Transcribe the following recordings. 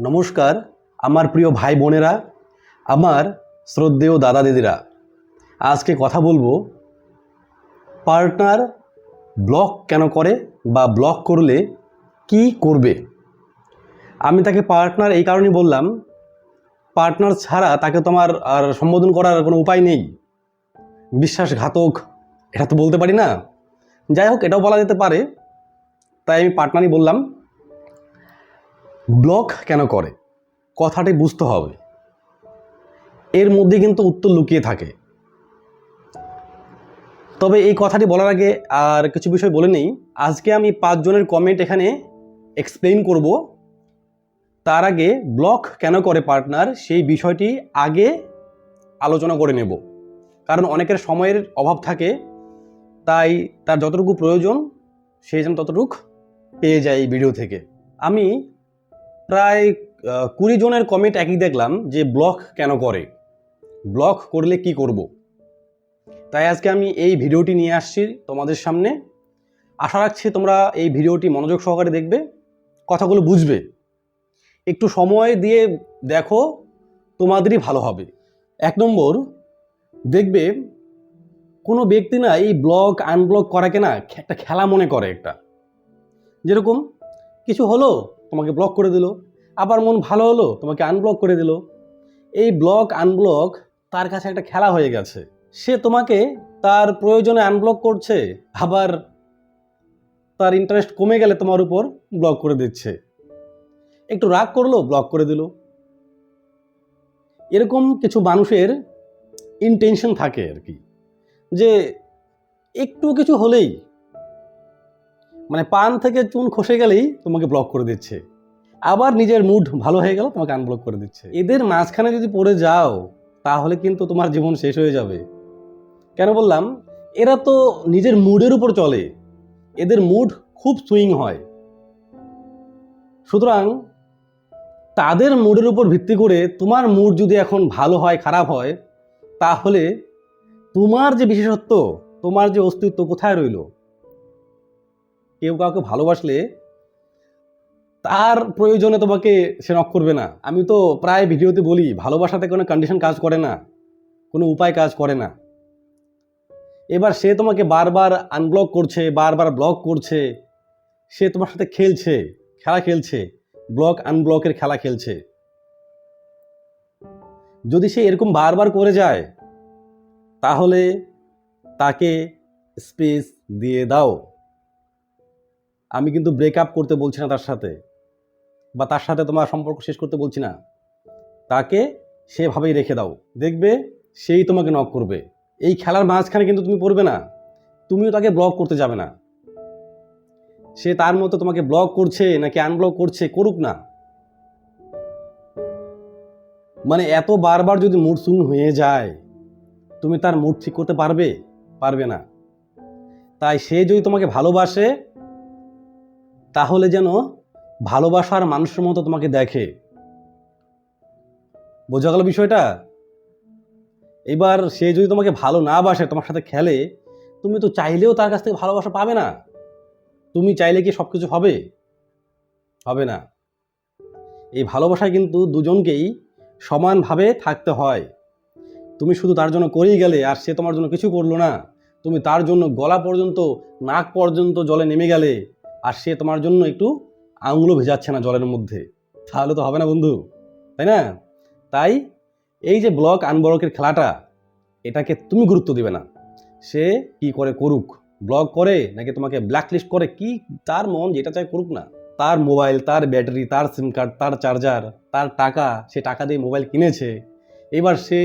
নমস্কার, আমার প্রিয় ভাই বোনেরা, আমার শ্রদ্ধেয় দাদা দিদিরা। আজকে কথা বলব, পার্টনার ব্লক কেন করে বা ব্লক করলে কি করবে? আমি তাকে পার্টনার এই কারণেই বললাম, পার্টনার ছাড়া তাকে তোমার আর সম্বোধন করার কোনো উপায় নেই। বিশ্বাসঘাতক, এটা তো বলতে পারি না। যাই হোক, এটাও বলা যেতে পারে। তাই আমি পার্টনারই বললাম ব্লক কেন করে? কথাটি বুঝতে হবে। এর মধ্যে কিন্তু উত্তর লুকিয়ে থাকে। তবে এই কথাটি বলার আগে আর কিছু বিষয় বলে নেই। আজকে আমি পাঁচজনের কমেন্ট এখানে এক্সপ্লেইন করব। তার আগে ব্লক কেন করে পার্টনার সেই বিষয়টি আগে আলোচনা করে নেব। কারণ অনেকের সময়ের অভাব থাকে, তাই তার যতটুকু প্রয়োজন, সে যেন ততটুকু পেয়ে যায় এই ভিডিও থেকে। আমি প্রায় কুড়ি জনের কমেন্ট একই দেখলাম যে ব্লক কেন করে? ব্লক করলে কি করব। তাই আজকে আমি এই ভিডিওটি নিয়ে আসছি তোমাদের সামনে। আশা রাখছি তোমরা এই ভিডিওটি মনোযোগ সহকারে দেখবে, কথাগুলো বুঝবে। একটু সময় দিয়ে দেখো, তোমাদেরই ভালো হবে। এক নম্বর, দেখবে কোনো ব্যক্তি না এই ব্লক আনব্লক করাকে না একটা খেলা মনে করে একটা। যেরকম, কিছু হলো তোমাকে ব্লক করে দিল। আবার মন ভালো হলো, তোমাকে আনব্লক করে দিল। এই ব্লক আনব্লক তার কাছে একটা খেলা হয়ে গেছে। সে তোমাকে তার প্রয়োজনে আনব্লক করছে, আবার তার ইন্টারেস্ট কমে গেলে তোমার উপর ব্লক করে দিচ্ছে। একটু রাগ করল ব্লক করে দিল। এরকম কিছু মানুষের ইনটেনশন থাকে আর কি। যে একটু কিছু হলেই মানে পান থেকে চুন খসে গেলেই তোমাকে ব্লক করে দিচ্ছে। আবার নিজের মুড ভালো হয়ে গেল তোমাকে আনব্লক করে দিচ্ছে। এদের মাঝখানে যদি পড়ে যাও, তাহলে কিন্তু তোমার জীবন শেষ হয়ে যাবে। কেন বললাম? এরা তো নিজের মুডের উপর চলে। এদের মুড খুব সুইং হয়। সুতরাং তাদের মুডের উপর ভিত্তি করে তোমার মুড যদি এখন ভালো হয়, খারাপ হয়, তাহলে তোমার যে বিশেষত্ব, তোমার যে অস্তিত্ব কোথায় রইল? কেউ কাউকে ভালোবাসলে তার প্রয়োজনে তোমাকে সে নক করবে না। আমি তো প্রায় ভিডিওতে বলি, ভালোবাসাতে কোনো কন্ডিশন কাজ করে না, কোনো উপায় কাজ করে না। এবার সে তোমাকে বারবার আনব্লক করছে, বারবার ব্লক করছে, সে তোমার সাথে খেলছে, খেলা খেলছে ব্লক আনব্লকের খেলা খেলছে। যদি সে এরকম বারবার করে যায়, তাহলে তাকে স্পেস দিয়ে দাও। আমি কিন্তু ব্রেকআপ করতে বলছি না তার সাথে বা তার সাথে তোমার সম্পর্ক শেষ করতে বলছি না। তাকে সেভাবেই রেখে দাও। দেখবে সেই তোমাকে নক করবে। এই খেলার মাঝখানে কিন্তু তুমি পড়বে না। তুমিও তাকে ব্লক করতে যাবে না। সে তার মতো তোমাকে ব্লক করছে নাকি আনব্লক করছে, করুক না। মানে এত বারবার যদি মুড সুইং হয়ে যায়, তুমি তার মুড ঠিক করতে পারবে? পারবে না। তাই সে যদি তোমাকে ভালোবাসে তাহলে যেন ভালোবাসার মানুষের মতো তোমাকে দেখে। বোঝা গেল বিষয়টা? এবার সে যদি তোমাকে ভালো না বাসে, তোমার সাথে খেলে, তুমি তো চাইলেও তার কাছ থেকে ভালোবাসা পাবে না। তুমি চাইলে কি সব কিছু হবে? হবে না। এই ভালোবাসায় কিন্তু দুজনকেই সমানভাবে থাকতে হয়। তুমি শুধু তার জন্য করেই গেলে, আর সে তোমার জন্য কিছু করল না। তুমি তার জন্য গলা পর্যন্ত, নাক পর্যন্ত জলে নেমে গেলে। আর সে তোমার জন্য একটু আঙুলও ভেজাচ্ছে না জলের মধ্যে। তাহলে তো হবে না বন্ধু, তাই না? তাই এই যে ব্লক আনব্লকের খেলাটা, এটাকে তুমি গুরুত্ব দিবে না। সে কি করে করুক? ব্লক করে নাকি তোমাকে ব্ল্যাকলিস্ট করে? কি তার মন যেটা চায় করুক না। তার মোবাইল, তার ব্যাটারি, তার সিম কার্ড তার চার্জার তার টাকা, সে টাকা দিয়ে মোবাইল কিনেছে। এবার সে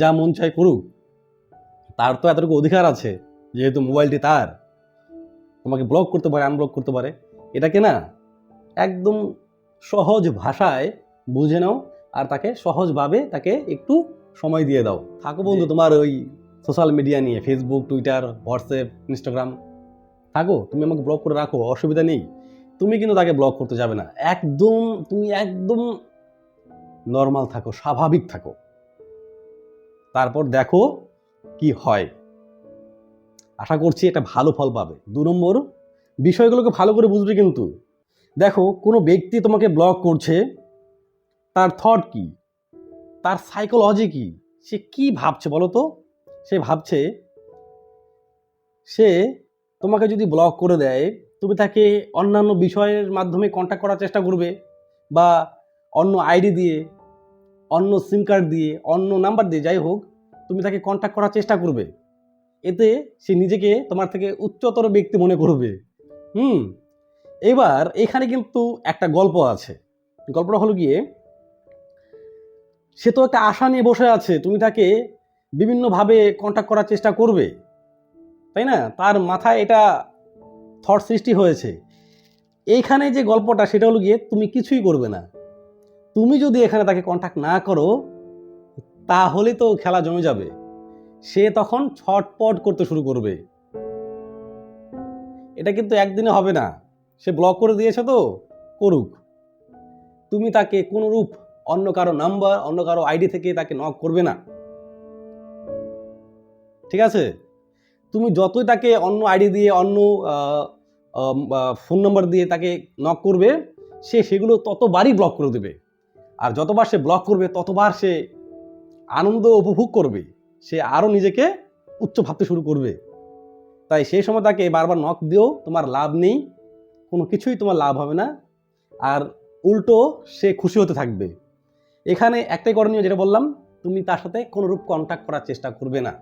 যা মন চায় করুক, তার তো এতটুকু অধিকার আছে, যেহেতু মোবাইলটি তার। তোমাকে ব্লক করতে পারে আনব্লক করতে পারে এটাকে না একদম সহজ ভাষায় বুঝে নাও আর তাকে সহজভাবে তাকে একটু সময় দিয়ে দাও। থাকো বন্ধু তোমার ওই সোশ্যাল মিডিয়া নিয়ে ফেসবুক টুইটার হোয়াটসঅ্যাপ ইনস্টাগ্রাম থাকো তুমি আমাকে ব্লক করে রাখো অসুবিধা নেই। তুমি কিন্তু তাকে ব্লক করতে যাবে না। একদম তুমি একদম নর্মাল থাকো স্বাভাবিক থাকো। তারপর দেখো কি হয়। আশা করছি এটা ভালো ফল পাবে। দু নম্বর, বিষয়গুলোকে ভালো করে বুঝবে কিন্তু। দেখো, কোনো ব্যক্তি তোমাকে ব্লক করছে, তার থট কি? তার সাইকোলজি কি? সে কি ভাবছে বলো তো? সে ভাবছে, সে তোমাকে যদি ব্লক করে দেয়, তুমি তাকে অন্যান্য বিষয়ের মাধ্যমে কন্ট্যাক্ট করার চেষ্টা করবে বা অন্য আইডি দিয়ে, অন্য সিম কার্ড দিয়ে, অন্য নাম্বার দিয়ে, যাই হোক, তুমি তাকে কন্ট্যাক্ট করার চেষ্টা করবে। এতে সে নিজেকে তোমার থেকে উচ্চতর ব্যক্তি মনে করবে। হুম? এবার এখানে কিন্তু একটা গল্প আছে। গল্পটা হলো গিয়ে, সে তো একটা আশা নিয়ে বসে আছে, তুমি তাকে বিভিন্নভাবে কন্ট্যাক্ট করার চেষ্টা করবে। তাই না? তার মাথায় এটা থট সৃষ্টি হয়েছে। এইখানে যে গল্পটা, সেটা হলো গিয়ে তুমি কিছুই করবে না। তুমি যদি এখানে তাকে কন্ট্যাক্ট না করো, তাহলে তো খেলা জমে যাবে। সে তখন ছটপট করতে শুরু করবে। এটা কিন্তু একদিনে হবে না। সে ব্লক করে দিয়েছে তো, করুক। তুমি তাকে কোনোরূপ অন্য কারও নাম্বার অন্য কারও আইডি থেকে তাকে নক করবে না। ঠিক আছে? তুমি যতই তাকে অন্য আইডি দিয়ে, অন্য ফোন নাম্বার দিয়ে তাকে নক করবে, সে সেগুলো ততবারই ব্লক করে দেবে। আর যতবার সে ব্লক করবে, ততবার সে আনন্দ উপভোগ করবে। সে আরও নিজেকে উচ্চ ভাবতে শুরু করবে। তাই সেই সময় তাকে বারবার নখ দিয়েও তোমার লাভ নেই, কোনো কিছুই তোমার লাভ হবে না। আর উল্টো সে খুশি হতে থাকবে। এখানে একটাই করণীয় যেটা বললাম, তুমি তার সাথে কোনোরূপ কন্ট্যাক্ট করার চেষ্টা করবে না।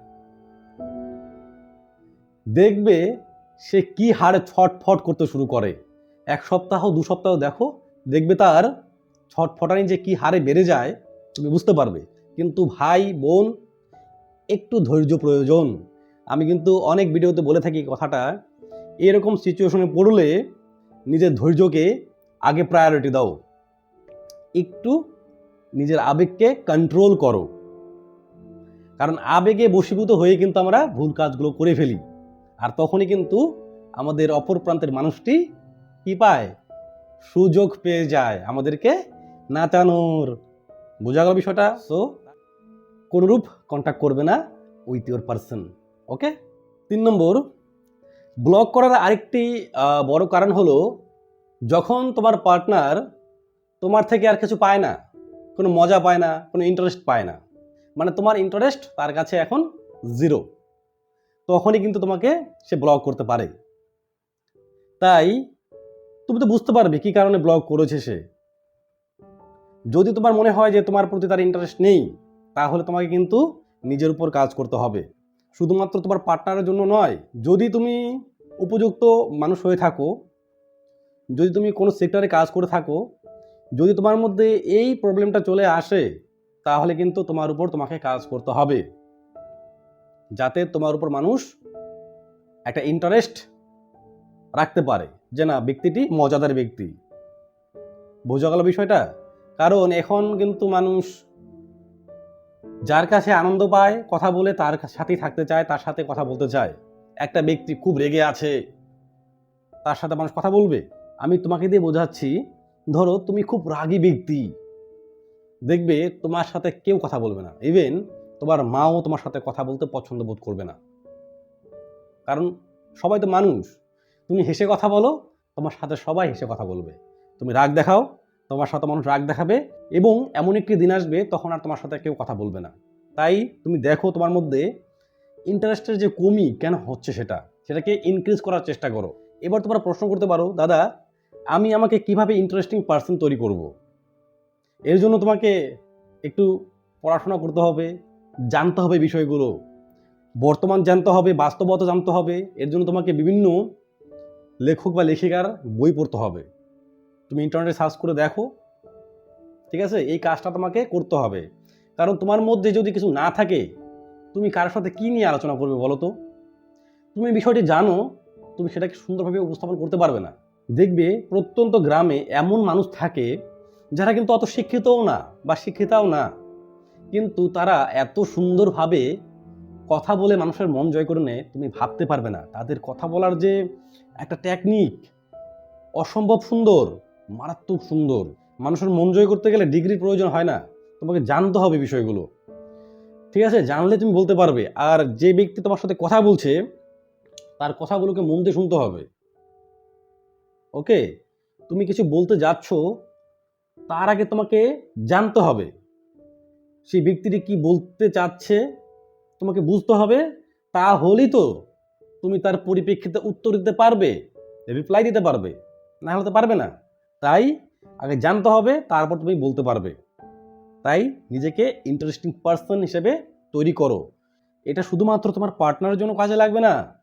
দেখবে সে কি হারে ছটফট করতে শুরু করে। এক সপ্তাহ, দু সপ্তাহ দেখো, দেখবে তার ছটফটানি যে কি হারে বেড়ে যায়, তুমি বুঝতে পারবে। কিন্তু ভাই, বোন একটু ধৈর্য প্রয়োজন। আমি কিন্তু অনেক ভিডিওতে বলে থাকি কথাটা, এরকম সিচুয়েশনে পড়লে নিজের ধৈর্যকে আগে প্রায়োরিটি দাও। একটু নিজের আবেগকে কন্ট্রোল করো। কারণ আবেগে বশীভূত হয়ে কিন্তু আমরা ভুল কাজগুলো করে ফেলি। আর তখনই কিন্তু আমাদের অপর প্রান্তের মানুষটি কি পায়? সুযোগ পেয়ে যায় আমাদেরকে নাচানোর। বোঝা গেল বিষয়টা? সো কোনরূপ কন্ট্যাক্ট করবে না উইথ ইউর পার্সন ওকে তিন নম্বর ব্লক করার আরেকটি বড় কারণ হলো যখন তোমার পার্টনার তোমার থেকে আর কিছু পায় না, কোনো মজা পায় না, কোনো ইন্টারেস্ট পায় না মানে তোমার ইন্টারেস্ট তার কাছে এখন জিরো তখনই কিন্তু তোমাকে সে ব্লক করতে পারে। তাই তুমি তো বুঝতে পারবে কী কারণে ব্লক করেছে সে। যদি তোমার মনে হয় যে তোমার প্রতি তার ইন্টারেস্ট নেই তাহলে তোমাকে কিন্তু নিজের উপর কাজ করতে হবে। শুধুমাত্র তোমার পার্টনারের জন্য নয়, যদি তুমি উপযুক্ত মানুষ হয়ে থাকো, যদি তুমি কোনো সেক্টরে কাজ করে থাকো, যদি তোমার মধ্যে এই প্রবলেমটা চলে আসে, তাহলে কিন্তু তোমার উপর তোমাকে কাজ করতে হবে। যাতে তোমার উপর মানুষ একটা ইন্টারেস্ট রাখতে পারে, যে না, ব্যক্তিটি মজাদার ব্যক্তি। বোঝা গেল বিষয়টা? কারণ এখন কিন্তু মানুষ যার কাছে আনন্দ পায়, কথা বলে তার সাথেই থাকতে চায়, তার সাথে কথা বলতে চায়। একটা ব্যক্তি খুব রেগে আছে, তার সাথে মানুষ কথা বলবে। আমি তোমাকে দিয়ে বোঝাচ্ছি, ধরো তুমি খুব রাগী ব্যক্তি। দেখবে তোমার সাথে কেউ কথা বলবে না। ইভেন তোমার মাও তোমার সাথে কথা বলতে পছন্দ বোধ করবে না। কারণ সবাই তো মানুষ। তুমি হেসে কথা বলো, তোমার সাথে সবাই হেসে কথা বলবে। তুমি রাগ দেখাও তোমার সাথে মানুষ রাগ দেখাবে এবং এমন একটি দিন আসবে তখন আর তোমার সাথে কেউ কথা বলবে না। তাই তুমি দেখো তোমার মধ্যে ইন্টারেস্টের যে কমি কেন হচ্ছে সেটা, সেটাকে ইনক্রিজ করার চেষ্টা করো। এবার তোমরা প্রশ্ন করতে পারো, দাদা, আমি আমাকে কীভাবে ইন্টারেস্টিং পার্সন তৈরি করব। এর জন্য তোমাকে একটু পড়াশোনা করতে হবে, জানতে হবে বিষয়গুলো। বর্তমান জানতে হবে, বাস্তবতা জানতে হবে। এর জন্য তোমাকে বিভিন্ন লেখক বা লেখিকার বই পড়তে হবে। তুমি ইন্টারনেটে সার্চ করে দেখো, ঠিক আছে? এই কাজটা তোমাকে করতে হবে। কারণ তোমার মধ্যে যদি কিছু না থাকে, তুমি কারোর সাথে কী নিয়ে আলোচনা করবে বলো তো? তুমি বিষয়টি জানো, তুমি সেটাকে সুন্দরভাবে উপস্থাপন করতে পারবে না। দেখবে প্রত্যন্ত গ্রামে এমন মানুষ থাকে, যারা কিন্তু অত শিক্ষিতও না বা শিক্ষিতাও না। কিন্তু তারা এত সুন্দরভাবে কথা বলে মানুষের মন জয় করে নেয়, তুমি ভাবতে পারবে না। তাদের কথা বলার যে একটা টেকনিক অসম্ভব সুন্দর মারাত্মক সুন্দর। মানুষের মন জয় করতে গেলে ডিগ্রির প্রয়োজন হয় না। তোমাকে জানতে হবে বিষয়গুলো। ঠিক আছে? জানলে তুমি বলতে পারবে। আর যে ব্যক্তি তোমার সাথে কথা বলছে, তার কথাগুলোকে মন দিয়ে শুনতে হবে। ওকে? তুমি কিছু বলতে যাচ্ছ, তার আগে তোমাকে জানতে হবে। সেই ব্যক্তিটি কি বলতে চাচ্ছে, তোমাকে বুঝতে হবে। তা হলেই তো তুমি তার পরিপ্রেক্ষিতে উত্তর দিতে পারবে রিপ্লাই দিতে পারবে। না হলে তো পারবে না। তাই আগে জানতে হবে, তারপর তুমি বলতে পারবে। তাই নিজেকে ইন্টারেস্টিং পার্সন হিসেবে তৈরি করো। এটা শুধুমাত্র তোমার পার্টনারের জন্য কাজে লাগবে না।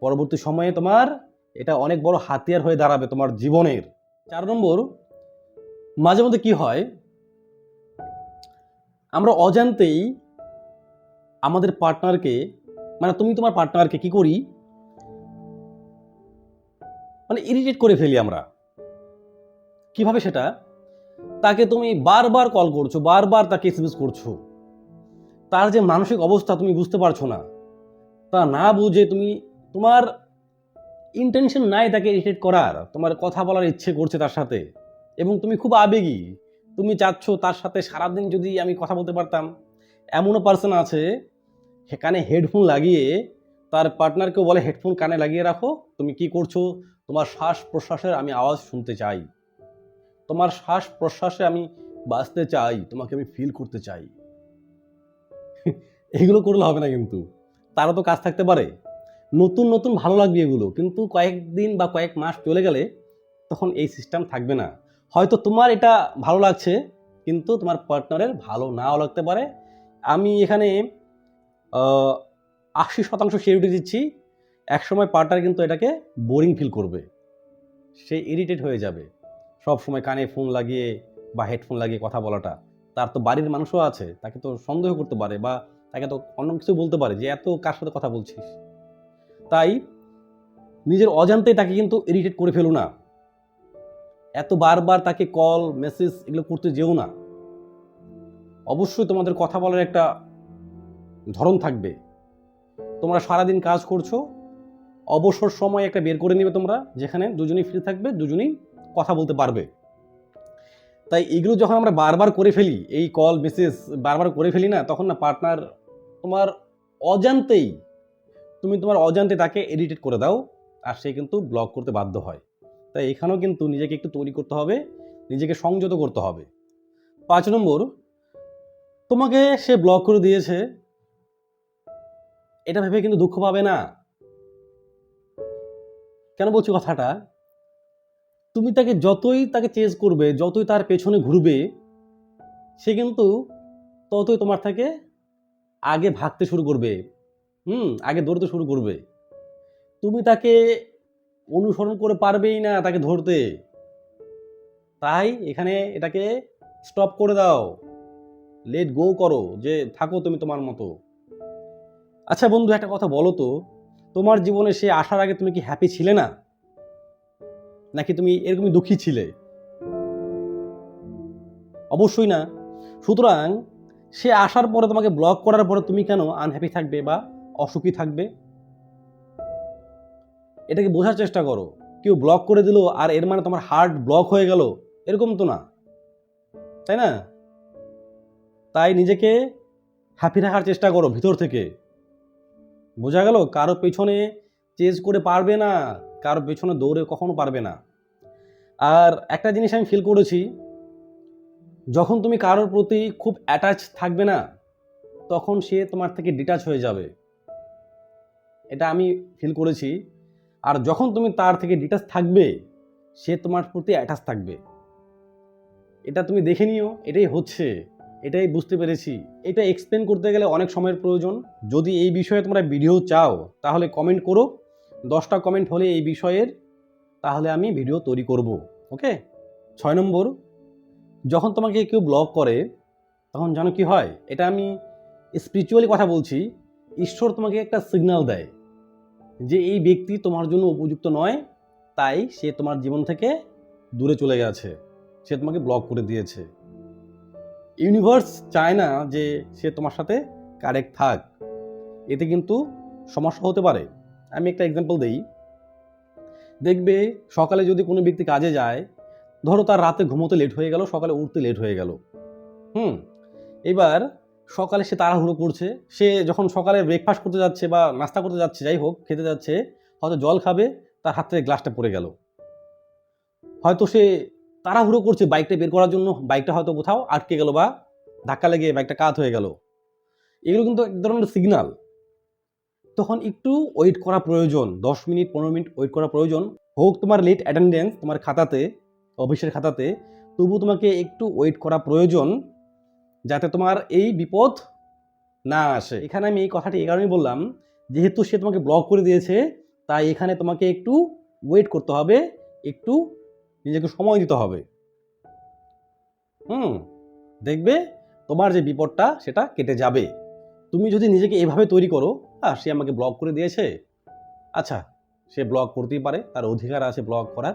পরবর্তী সময়ে তোমার এটা অনেক বড় হাতিয়ার হয়ে দাঁড়াবে তোমার জীবনের। চার নম্বর, মাঝে মধ্যে কি হয়? আমরা অজান্তেই আমাদের পার্টনারকে মানে তুমি তোমার পার্টনারকে কি করি? মানে ইরিটেট করে ফেলি আমরা। কীভাবে সেটা? তাকে তুমি বারবার কল করছ, বারবার তাকে এসএমএস করছ। তার যে মানসিক অবস্থা তুমি বুঝতে পারছ না, তা না বুঝে তুমি তোমার ইন্টেনশন নাই তাকে ইরিটেট করার, তোমার কথা বলার ইচ্ছে করছে তার সাথে, এবং তুমি খুব আবেগী। তুমি চাচ্ছ তার সাথে সারাদিন যদি আমি কথা বলতে পারতাম, এমনও পার্সন আছে কানে হেডফোন লাগিয়ে, তার পার্টনারকেও বলে হেডফোন কানে লাগিয়ে রাখো, তুমি কি করছ? তোমার শ্বাস প্রশ্বাসের আমি আওয়াজ শুনতে চাই। তোমার শ্বাস প্রশ্বাসে আমি বাঁচতে চাই, তোমাকে আমি ফিল করতে চাই। এগুলো করলে হবে না কিন্তু। তারও তো কাজ থাকতে পারে। নতুন নতুন ভালো লাগবে এগুলো। কিন্তু কয়েকদিন বা কয়েক মাস চলে গেলে তখন এই সিস্টেম থাকবে না। হয়তো তোমার এটা ভালো লাগছে, কিন্তু তোমার পার্টনারের ভালো নাও লাগতে পারে। আমি এখানে আশি শতাংশ সিউরিটি দিচ্ছি। একসময় পার্টনার কিন্তু এটাকে বোরিং ফিল করবে। সে ইরিটেট হয়ে যাবে। সব সময় কানে ফোন লাগিয়ে বা হেডফোন লাগিয়ে কথা বলাটা। তার তো বাড়ির মানুষও আছে, তাকে তো সন্দেহ করতে পারে বা তাকে তো অন্য কিছু বলতে পারে যে, এত কার সাথে কথা বলছিস? তাই নিজের অজান্তেই তাকে কিন্তু ইরিটেট করে ফেলো না। এত বারবার তাকে কল মেসেজ এগুলো করতে যেও না। অবশ্যই তোমাদের কথা বলার একটা ধরন থাকবে। তোমরা সারাদিন কাজ করছ, অবসর সময় একটা বের করে নেবে তোমরা, যেখানে দুজনেই ফ্রি থাকবে, দুজনেই কথা বলতে পারবে। তাই এগুলো যখন আমরা বারবার করে ফেলি, এই কল মেসেজ বারবার করে ফেলি না, তখন না পার্টনার তোমার অজান্তেই, তুমি তোমার অজান্তে তাকে এডিটেড করে দাও, আর সে কিন্তু ব্লক করতে বাধ্য হয়। তাই এখানেও কিন্তু নিজেকে একটু তৈরি করতে হবে, নিজেকে সংযত করতে হবে। পাঁচ নম্বর, তোমাকে সে ব্লক করে দিয়েছে, এটা ভেবে কিন্তু দুঃখ পাবে না। কেন বলছি কথাটা? তুমি তাকে যতই তাকে চেজ করবে, যতই তার পেছনে ঘুরবে, সে কিন্তু ততই তোমার থেকে আগে ভাগতে শুরু করবে। হুম, আগে দৌড়তে শুরু করবে। তুমি তাকে অনুসরণ করে পারবেই না তাকে ধরতে। তাই এখানে এটাকে স্টপ করে দাও। লেট গো করো যে থাকো তুমি তোমার মতো। আচ্ছা বন্ধু, একটা কথা বলো তো, তোমার জীবনে সে আসার আগে তুমি কি হ্যাপি ছিলে না? নাকি তুমি এরকমই দুঃখী ছিলে? অবশ্যই না। সুতরাং সে আসার পরে তোমাকে ব্লক করার পরে তুমি কেন আনহ্যাপি থাকবে বা অসুখী থাকবে? এটাকে বোঝার চেষ্টা করো। কেউ ব্লক করে দিল আর এর মানে তোমার হার্ট ব্লক হয়ে গেল, এরকম তো না। তাই না? তাই নিজেকে হ্যাপি রাখার চেষ্টা করো ভিতর থেকে। বোঝা গেল কারও পেছনে চেজ করে পারবে না। কারও পেছনে দৌড়ে কখনো পারবে না। আর একটা জিনিস আমি ফিল করেছি, যখন তুমি কারোর প্রতি খুব অ্যাটাচ থাকবে না, তখন সে তোমার থেকে ডিটাচ হয়ে যাবে। এটা আমি ফিল করেছি। আর যখন তুমি তার থেকে ডিটাচ থাকবে, সে তোমার প্রতি অ্যাটাচ থাকবে। এটা তুমি দেখে নিও, এটাই হচ্ছে, এটাই বুঝতে পেরেছি। এটা এক্সপ্লেন করতে গেলে অনেক সময়ের প্রয়োজন। যদি এই বিষয়ে তোমরা ভিডিও চাও, তাহলে কমেন্ট করো। দশটা কমেন্ট হলে এই বিষয়ের, তাহলে আমি ভিডিও তৈরি করব ওকে ছয় নম্বর, যখন তোমাকে কেউ ব্লগ করে, তখন জানো কি হয়, এটা আমি স্পিরিচুয়ালি কথা বলছি, ঈশ্বর তোমাকে একটা সিগন্যাল দেয় যে এই ব্যক্তি তোমার জন্য উপযুক্ত নয়, তাই সে তোমার জীবন থেকে দূরে চলে গেছে, সে তোমাকে ব্লক করে দিয়েছে। ইউনিভার্স চায় না যে সে তোমার সাথে কারেক্ট থাক, এতে কিন্তু সমস্যা হতে পারে। আমি একটা এক্সাম্পল দেই। দেখবে সকালে যদি কোনো ব্যক্তি কাজে যায়, ধরো তার রাতে ঘুমোতে লেট হয়ে গেল, সকালে উঠতে লেট হয়ে গেল। হুম? এবার সকালে সে তাড়াহুড়ো করছে, সে যখন সকালে ব্রেকফাস্ট করতে যাচ্ছে বা নাস্তা করতে যাচ্ছে, যাই হোক, খেতে যাচ্ছে, হয়তো জল খাবে, তার হাত থেকে গ্লাসটা পড়ে গেল। হয়তো সে তাড়াহুড়ো করছে বাইকটা বের করার জন্য বাইকটা হয়তো কোথাও আটকে গেল বা ধাক্কা লেগে বাইকটা কাত হয়ে গেল। এগুলো কিন্তু এক ধরনের সিগনাল তখন একটু ওয়েট করা প্রয়োজন। দশ মিনিট, পনেরো মিনিট ওয়েট করা প্রয়োজন। হোক তোমার লেট অ্যাটেন্ডেন্স তোমার খাতাতে অফিসের খাতাতে, তবু তোমাকে একটু ওয়েট করা প্রয়োজন যাতে তোমার এই বিপদ না আসে। এখানে আমি এই কথাটি এই কারণেই বললাম, যেহেতু সে তোমাকে ব্লক করে দিয়েছে, তাই এখানে তোমাকে একটু ওয়েট করতে হবে, একটু নিজেকে সময় দিতে হবে। হুম, দেখবে তোমার যে বিপদটা সেটা কেটে যাবে। তুমি যদি নিজেকে এভাবে তৈরি করো হ্যাঁ সে আমাকে ব্লক করে দিয়েছে। আচ্ছা সে ব্লক করতেই পারে, তার অধিকার আছে ব্লক করার।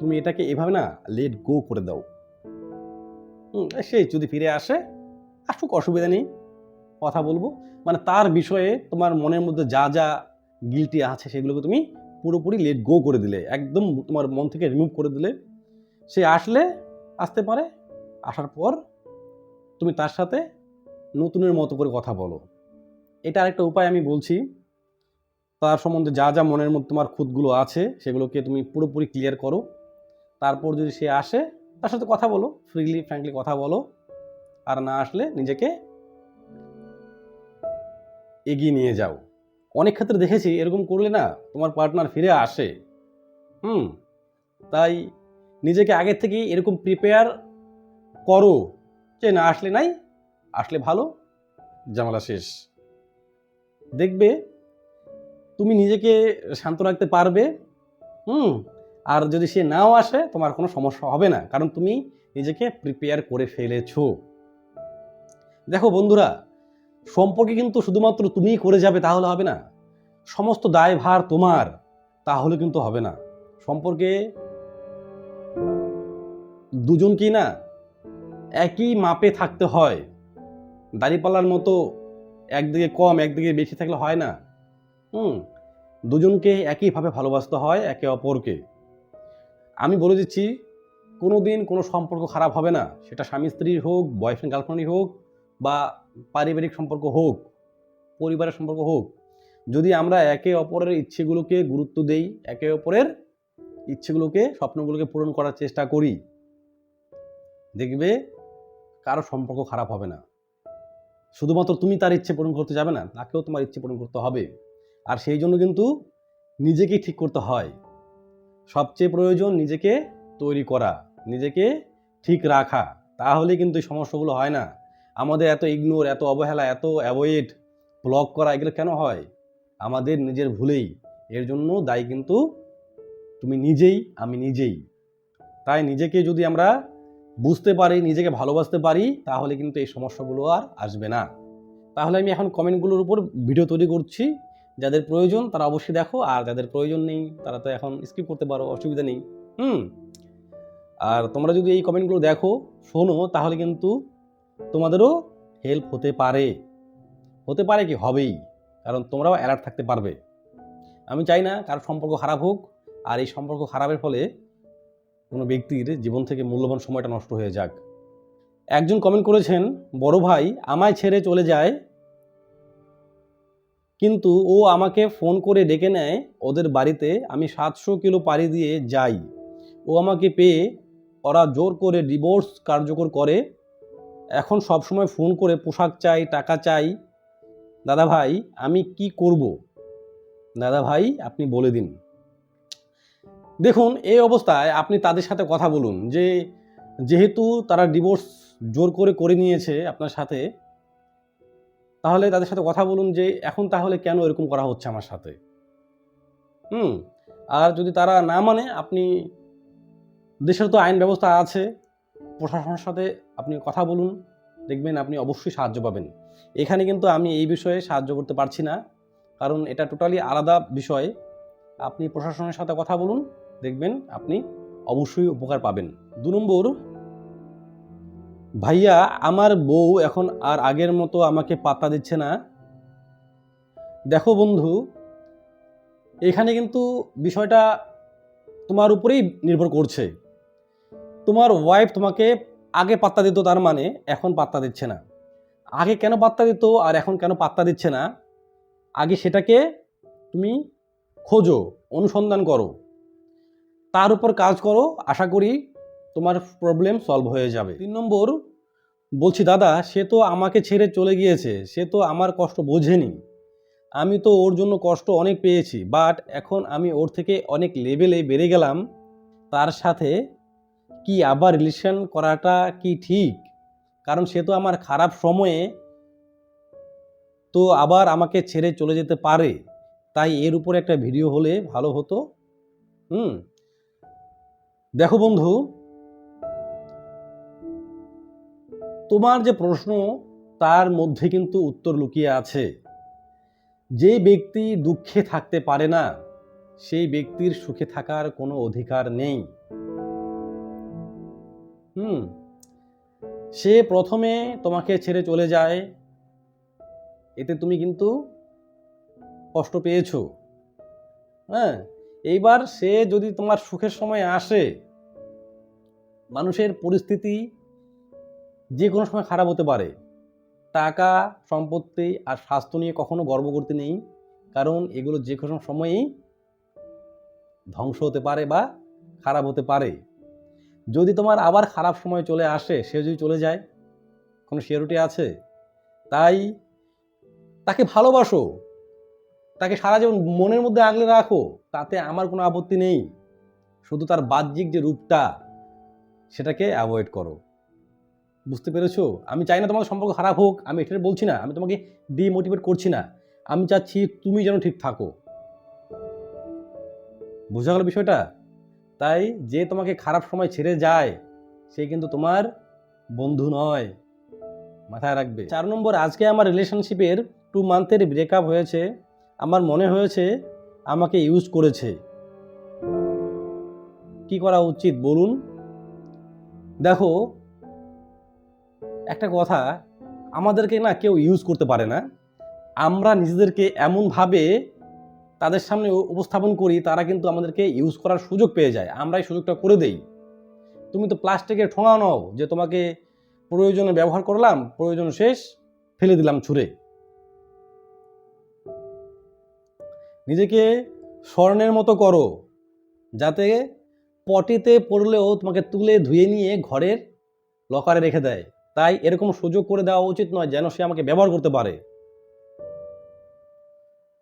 তুমি এটাকে এভাবে না লেট গো করে দাও। সে যদি ফিরে আসে, আসুক, অসুবিধা নেই, কথা বলব। মানে তার বিষয়ে তোমার মনের মধ্যে যা যা গিলটি আছে, সেগুলোকে তুমি পুরোপুরি লেট গো করে দিলে। একদম তোমার মন থেকে রিমুভ করে দিলে। সে আসলে, আসতে পারে, আসার পর তুমি তার সাথে নতুনের মতো করে কথা বলো। এটা আরেকটা উপায় আমি বলছি। তার সম্বন্ধে যা যা মনের মধ্যে তোমার খুঁতগুলো আছে, সেগুলোকে তুমি পুরোপুরি ক্লিয়ার করো। তারপর যদি সে আসে, তার সাথে কথা বলো ফ্রিলি ফ্র্যাঙ্কলি কথা বলো। আর না আসলে নিজেকে এগিয়ে নিয়ে যাও। অনেক ক্ষেত্রে দেখেছি, এরকম করলে না তোমার পার্টনার ফিরে আসে। হুম, তাই নিজেকে আগের থেকেই এরকম প্রিপেয়ার করো যে না আসলে নাই আসলে ভালো, জামালা শেষ। দেখবে, তুমি নিজেকে শান্ত রাখতে পারবে, হুম? আর যদি সে নাও আসে, তোমার কোনো সমস্যা হবে না, কারণ তুমি নিজেকে প্রিপেয়ার করে ফেলেছো। দেখো বন্ধুরা, সম্পর্কে কিন্তু শুধুমাত্র তুমিই করে যাবে, তাহলে হবে না। সমস্ত দায়ভার তোমার, তাহলে কিন্তু হবে না। সম্পর্কে দুজনকেই না, একই মাপে থাকতে হয়। দাড়িপাল্লার মতো একদিকে কম, একদিকে বেশি থাকলে হয় না। হুম, দুজনকে একইভাবে ভালোবাসতে হয় একে অপরকে। আমি বলে দিচ্ছি কোনো দিন কোনো সম্পর্ক খারাপ হবে না। সেটা স্বামী স্ত্রীর হোক বয়ফ্রেন্ড গার্লফ্রেন্ডই হোক, বা পারিবারিক সম্পর্ক হোক, পরিবারের সম্পর্ক হোক। যদি আমরা একে অপরের ইচ্ছেগুলোকে গুরুত্ব দেই, একে অপরের ইচ্ছেগুলোকে, স্বপ্নগুলোকে পূরণ করার চেষ্টা করি, দেখবে কারও সম্পর্ক খারাপ হবে না। শুধুমাত্র তুমি তার ইচ্ছে পূরণ করতে যাবে না, তাকেও তোমার ইচ্ছে পূরণ করতে হবে। আর সেই জন্য কিন্তু নিজেকেই ঠিক করতে হয়। সবচেয়ে প্রয়োজন নিজেকে তৈরি করা, নিজেকে ঠিক রাখা। তাহলে কিন্তু এই সমস্যাগুলো হয় না। আমাদের এত ইগনোর এত অবহেলা, এত অ্যাভয়েড ব্লক করা, এগুলো কেন হয়? আমাদের নিজের ভুলেই। এর জন্য দায়ী কিন্তু তুমি নিজেই, আমি নিজেই। তাই নিজেকে যদি আমরা বুঝতে পারি, নিজেকে ভালোবাসতে পারি, তাহলে কিন্তু এই সমস্যাগুলো আর আসবে না। তাহলে আমি এখন কমেন্টগুলোর উপর ভিডিও তৈরি করছি। যাদের প্রয়োজন তারা অবশ্যই দেখো, আর যাদের প্রয়োজন নেই তারা তো এখন স্কিপ করতে পারো, অসুবিধা নেই। হুম? আর তোমরা যদি এই কমেন্টগুলো দেখো, শোনো, তাহলে কিন্তু তোমাদেরও হেল্প হতে পারে। হতে পারে কি? হবেই। কারণ তোমরাও অ্যালার্ট থাকতে পারবে। আমি চাই না কারোর সম্পর্ক খারাপ হোক, আর এই সম্পর্ক খারাপের ফলে কোনো ব্যক্তির জীবন থেকে মূল্যবান সময়টা নষ্ট হয়ে যাক। একজন কমেন্ট করেছেন, বড় ভাই, আমায় ছেড়ে চলে যায়। কিন্তু ও আমাকে ফোন করে ডেকে নেয়, ওদের বাড়িতে আমি সাতশো কিলো পাড়ি দিয়ে যাই। ও আমাকে পেয়ে ওরা জোর করে ডিভোর্স কার্যকর করে। এখন সব সময় ফোন করে পোশাক চাই, টাকা চাই। দাদা ভাই, আমি কি করব? দাদা ভাই, আপনি বলে দিন। দেখুন, এই অবস্থায় আপনি তাদের সাথে কথা বলুন যে যেহেতু তারা ডিভোর্স জোর করে করে নিয়েছে আপনার সাথে, তাহলে তাদের সাথে কথা বলুন যে এখন তাহলে কেন এরকম করা হচ্ছে আমার সাথে? হুম, আর যদি তারা না মানে আপনি, দেশের তো আইন ব্যবস্থা আছে, প্রশাসনের সাথে আপনি কথা বলুন, দেখবেন আপনি অবশ্যই সাহায্য পাবেন। এখানে কিন্তু আমি এই বিষয়ে সাহায্য করতে পারছি না, কারণ এটা টোটালি আলাদা বিষয়। আপনি প্রশাসনের সাথে কথা বলুন দেখবেন আপনি অবশ্যই উপকার পাবেন। দু নম্বর, ভাইয়া, আমার বউ এখন আর আগের মতো আমাকে পাত্তা দিচ্ছে না। দেখো বন্ধু, এখানে কিন্তু বিষয়টা তোমার উপরেই নির্ভর করছে। তোমার ওয়াইফ তোমাকে আগে পাত্তা দিত তার মানে এখন পাত্তা দিচ্ছে না। আগে কেন পাত্তা দিত আর এখন কেন পাত্তা দিচ্ছে না? আগে সেটাকে তুমি খোঁজো, অনুসন্ধান করো। তার উপর কাজ করো, আশা করি তোমার প্রবলেম সলভ হয়ে যাবে। তিন নম্বর, বলছি, দাদা, সে তো আমাকে ছেড়ে চলে গিয়েছে, সে তো আমার কষ্ট বোঝেনি। আমি তো ওর জন্য কষ্ট অনেক পেয়েছি বাট এখন আমি ওর থেকে অনেক লেভেলে বেড়ে গেলাম। তার সাথে কি আবার রিলেশন করাটা কি ঠিক? কারণ সে তো আমার খারাপ সময়ে তো আবার আমাকে ছেড়ে চলে যেতে পারে। তাই এর উপরে একটা ভিডিও হলে ভালো হতো। হুম দেখো বন্ধু, তোমার যে প্রশ্ন, তার মধ্যে কিন্তু উত্তর লুকিয়ে আছে। যে ব্যক্তি দুঃখে থাকতে পারে না, সেই ব্যক্তির সুখে থাকার কোনো অধিকার নেই। হুম, সে প্রথমে তোমাকে ছেড়ে চলে যায়। এতে তুমি কিন্তু কষ্ট পেয়েছ। হ্যাঁ এইবার সে যদি তোমার সুখের সময় আসে, মানুষের পরিস্থিতি যে কোনো সময় খারাপ হতে পারে। টাকা, সম্পত্তি আর স্বাস্থ্য নিয়ে কখনো গর্ব করতে নেই, কারণ এগুলো যে কোনো সময়ই ধ্বংস হতে পারে বা খারাপ হতে পারে। যদি তোমার আবার খারাপ সময় চলে আসে, সে যদি চলে যায়, কোনো শিওরিটি আছে? তাই তাকে ভালোবাসো। তাকে সারা জীবন মনের মধ্যে আগলে রাখো, তাতে আমার কোনো আপত্তি নেই। শুধু তার বাহ্যিক যে রূপটা, সেটাকে অ্যাভয়েড করো। বুঝতে পেরেছ? আমি চাই না তোমার সম্পর্ক খারাপ হোক, আমি এটা বলছি না, আমি তোমাকে ডিমোটিভেট করছি না। আমি চাচ্ছি তুমি যেন ঠিক থাকো। বোঝা গেল বিষয়টা? তাই যে তোমাকে খারাপ সময় ছেড়ে যায়, সে কিন্তু তোমার বন্ধু নয়। মাথায় রাখবে। চার নম্বর, আজকে আমার রিলেশনশিপের টু মান্থের ব্রেকআপ হয়েছে। আমার মনে হয়েছে আমাকে ইউজ করেছে। কি করা উচিত বলুন? দেখো, একটা কথা, আমাদেরকে না কেউ ইউজ করতে পারে না। আমরা নিজেদেরকে এমনভাবে তাদের সামনে উপস্থাপন করি, তারা কিন্তু আমাদেরকে ইউজ করার সুযোগ পেয়ে যায়। আমরাই সুযোগটা করে দেই। তুমি তো প্লাস্টিকের ঠোঙা নাও যে তোমাকে প্রয়োজনে ব্যবহার করলাম, প্রয়োজন শেষ, ফেলে দিলাম ছুঁড়ে। নিজেকে স্বর্ণের মতো করো, যাতে পটিতে পড়লেও তোমাকে তুলে ধুয়ে নিয়ে ঘরের লকারে রেখে দেয়। তাই এরকম সুযোগ করে দেওয়া উচিত নয় যেন সে আমাকে ব্যবহার করতে পারে।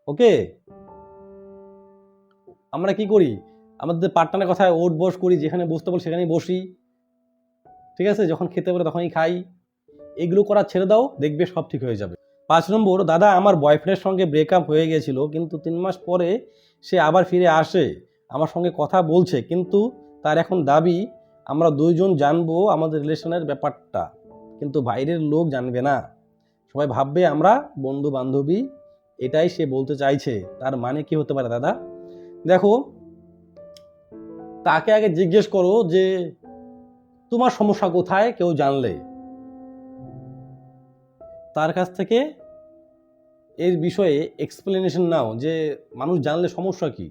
ওকে? আমরা কি করি? আমাদের পার্টনারের কথায় ওট বস করি, যেখানে বসতে বল সেখানেই বসি। ঠিক আছে? যখন খেতে বলে তখনই খাই। এগুলো করা ছেড়ে দাও, দেখবে সব ঠিক হয়ে যাবে। পাঁচ নম্বর, দাদা, আমার বয়ফ্রেন্ডের সঙ্গে ব্রেকআপ হয়ে গেছিল, কিন্তু তিন মাস পরে সে আবার ফিরে আসে, আমার সঙ্গে কথা বলছে, কিন্তু তার এখন দাবি, আমরা দুইজন জানব আমাদের রিলেশনের ব্যাপারটা। কিন্তু বাইরের লোক জানবে না। সবাই ভাববে আমরা বন্ধু বান্ধবী এটাই সে বলতে চাইছে। তার মানে কি হতে পারে, দাদা? দেখো, তাকে আগে জিজ্ঞেস করো যে, তোমার সমস্যা কোথায়? কেউ জানলে। তার কাছ থেকে এর বিষয়ে এক্সপ্লেনেশন নাও যে মানুষ জানলে সমস্যা কি।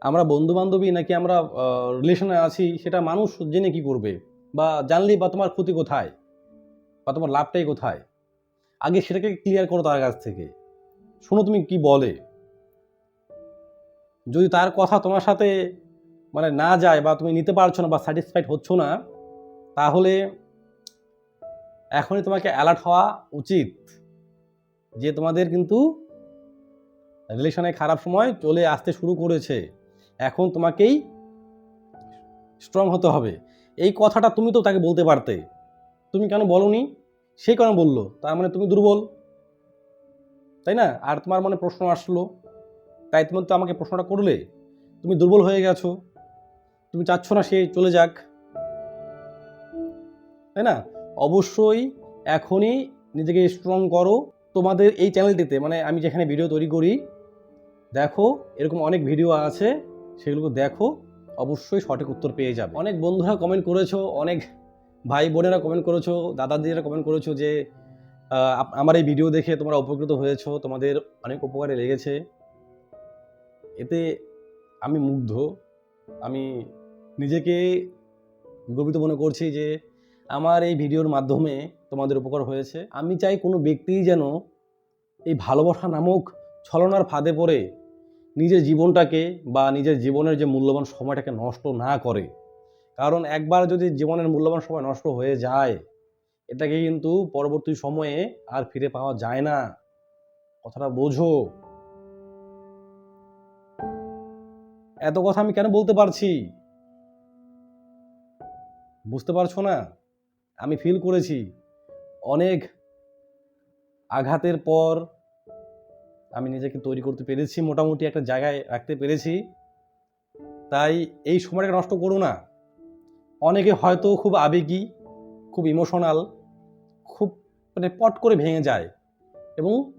আমরা বন্ধু বান্ধবী নাকি আমরা রিলেশনে আছি, সেটা মানুষ জেনে কি করবে? বা জানলেই বা তোমার ক্ষতি কোথায়? বা তোমার লাভটাই কোথায়? আগে সেটাকে ক্লিয়ার করো তার কাছ থেকে। শোনো তুমি কি বলে। যদি তার কথা তোমার সাথে মানে না যায় বা তুমি নিতে পারছ না বা স্যাটিসফাইড হচ্ছ না, তাহলে এখনই তোমাকে অ্যালার্ট হওয়া উচিত যে তোমাদের কিন্তু রিলেশনে খারাপ সময় চলে আসতে শুরু করেছে। এখন তোমাকেই স্ট্রং হতে হবে। এই কথাটা তুমি তো তাকে বলতে পারতে। তুমি কেন বলনি? সে কেন বলল? তার মানে তুমি দুর্বল। তাই না? আর তোমার মনে প্রশ্ন আসলো। তাই তুমি তো আমাকে প্রশ্নটা করলে। তুমি দুর্বল হয়ে গেছো। তুমি চাচ্ছ না সে চলে যাক। তাই না? অবশ্যই এখনই নিজেকে স্ট্রং করো। তোমাদের এই চ্যানেলটিতে মানে আমি যেখানে ভিডিও তৈরি করি, দেখো, এরকম অনেক ভিডিও আছে সেগুলো দেখো, অবশ্যই সঠিক উত্তর পেয়ে যাবে। অনেক বন্ধুরা কমেন্ট করেছ, অনেক ভাই বোনেরা কমেন্ট করেছ দাদা দিদিরা কমেন্ট করেছ যে আমার এই ভিডিও দেখে তোমরা উপকৃত হয়েছো, তোমাদের অনেক উপকারে লেগেছে। এতে আমি মুগ্ধ। আমি নিজেকে গর্বিত মনে করছি যে আমার এই ভিডিওর মাধ্যমে তোমাদের উপকার হয়েছে। আমি চাই কোনো ব্যক্তিই যেন এই ভালোবাসা নামক ছলনার ফাঁদে পড়ে নিজের জীবনটাকে বা নিজের জীবনের যে মূল্যবান সময়টাকে নষ্ট না করে। কারণ একবার যদি জীবনের মূল্যবান সময় নষ্ট হয়ে যায়, এটাকে কিন্তু পরবর্তী সময়ে আর ফিরে পাওয়া যায় না। কথাটা বোঝো। এত কথা আমি কেন বলতে পারছি? বুঝতে পারছ না? আমি ফিল করেছি। অনেক আঘাতের পর আমি নিজেকে তৈরি করতে পেরেছি, মোটামুটি একটা জায়গায় রাখতে পেরেছি। তাই এই সময়টাকে নষ্ট করো না। অনেকে হয়তো খুব আবেগী, খুব ইমোশনাল খুব মানে পট করে ভেঙে যায় এবং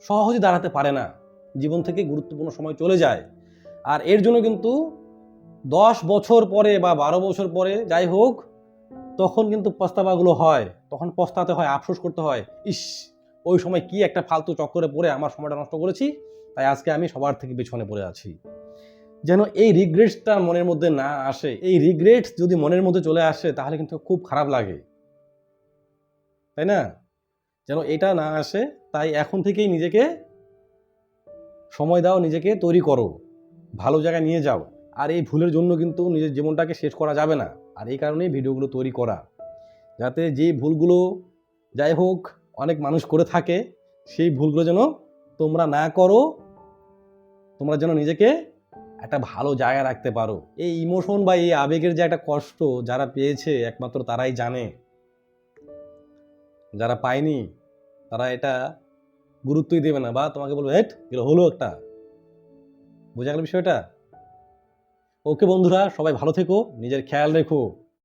সহজে দাঁড়াতে পারে না। জীবন থেকে গুরুত্বপূর্ণ সময় চলে যায়। আর এর জন্য কিন্তু দশ বছর পরে বা বারো বছর পরে যাই হোক তখন কিন্তু পস্তাবাগুলো হয়, তখন পস্তাতে হয়, আফসোস করতে হয়, ইস, ওই সময় কি একটা ফালতু চক্করে পড়ে আমার সময়টা নষ্ট করেছি, তাই আজকে আমি সবার থেকে পিছনে পড়ে আছি। যেন এই রিগ্রেটসটা মনের মধ্যে না আসে, এই রিগ্রেটস যদি মনের মধ্যে চলে আসে, তাহলে কিন্তু খুব খারাপ লাগে। তাই না? যেন এটা না আসে, তাই এখন থেকেই নিজেকে সময় দাও, নিজেকে তৈরি করো, ভালো জায়গায় নিয়ে যাও, আর এই ভুলের জন্য কিন্তু নিজের জীবনটাকে শেষ করা যাবে না। আর এই কারণেই ভিডিওগুলো তৈরি করা। যাতে যে ভুলগুলো যাই হোক অনেক মানুষ করে থাকে, সেই ভুলগুলো যেন তোমরা না করো, তোমরা যেন নিজেকে একটা ভালো জায়গায় রাখতে পারো। এই ইমোশন বা এই আবেগের যে একটা কষ্ট যারা পেয়েছে, একমাত্র তারাই জানে। যারা পায়নি, তারা এটা গুরুত্বই দেবে না বা তোমাকে বলবে, হেট, এগুলো হলো একটা। বোঝা গেল বিষয়টা? ওকে বন্ধুরা সবাই ভালো থেকো নিজের খেয়াল রেখো।